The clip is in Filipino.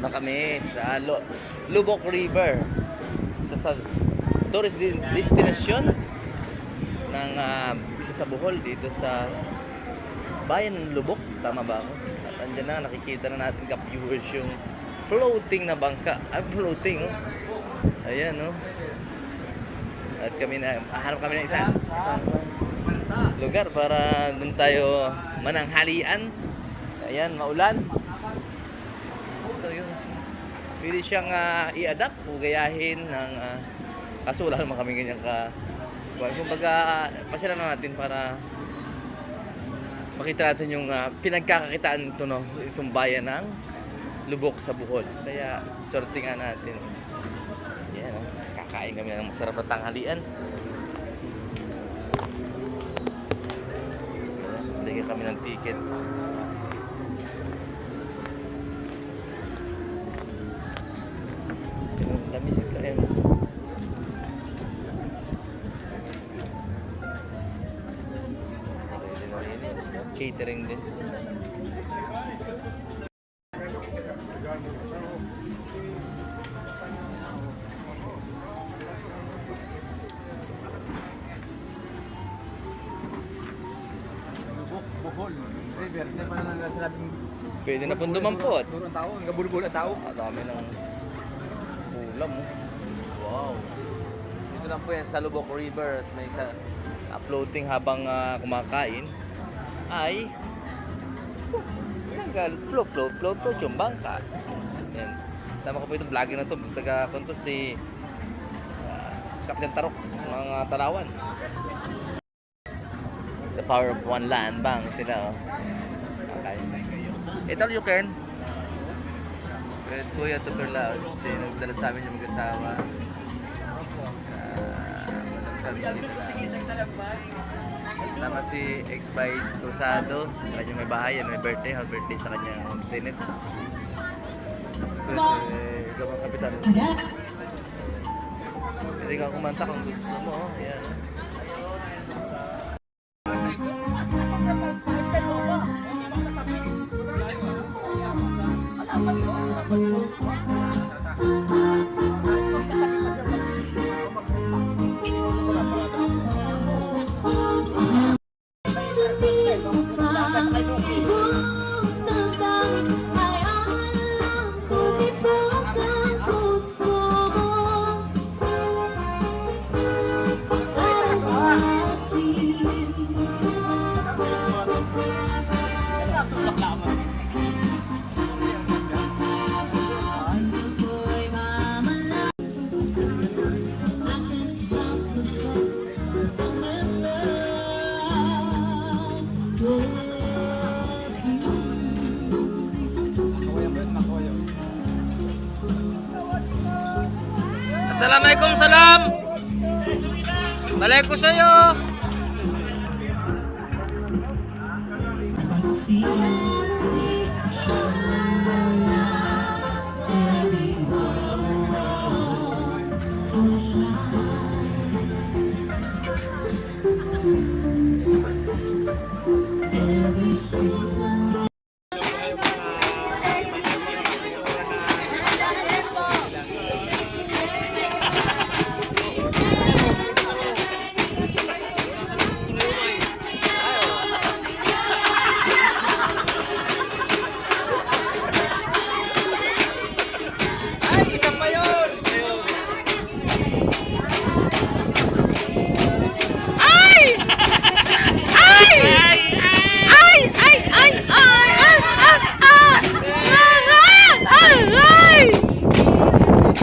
na kami sa Lubok River. Sa, sa tourist de- destination ng ah, isa sa Bohol dito sa bayan ng Lubok. Tama ba ako? At andyan na nakikita na natin ka viewers yung floating na bangka. Ay floating oh. Ayan oh. At kami na hanap kami ng isa. Isang lugar para doon tayo mananghalian. Ayan maulan ito yun. Pwede siyang ah, i-adapt o gayahin ng ah, kaso wala naman kami ganyan ka Well, kumbaga, pasyalan na natin para makita natin yung ah, pinagkakakitaan ito, no? itong bayan ng Lubok sa Bohol. Kaya, swerte nga natin. Yan, oh. kakain kami ng masarap na tanghalian. Bigyan kami ng ticket. Catering din. Bohol, River. Hindi pa na sinabing Pwede na pong dumampot. Puro ang tao, ang gabulbul ang tao. Ang dami ng ulam. Oh. Wow. Dito lang po yan sa Lubok River at may sa uploading habang ah, kumakain ay naggal flow flow flow flow yung bangka. Yan. Sama ko po itong vlogger na to, taga kunto si ah, Captain Tarok ng mga Tarawan. The power of one land bang sila oh. Okay. Ito yung Kern. With Kuya Tuberlaos, sinagdalat sa amin yung mag-asawa. Uh, Madam Camisita. Tama si ex-vice Cruzado, sa kanyang may bahay, yan, may birthday, happy birthday sa kanyang home senate. Tapos, eh, ikaw ang kapitan. Pwede ka kumanta kung gusto mo, oh. yan. Yes, Assalamualaikum salam. Balik ko sa'yo. Pagsilang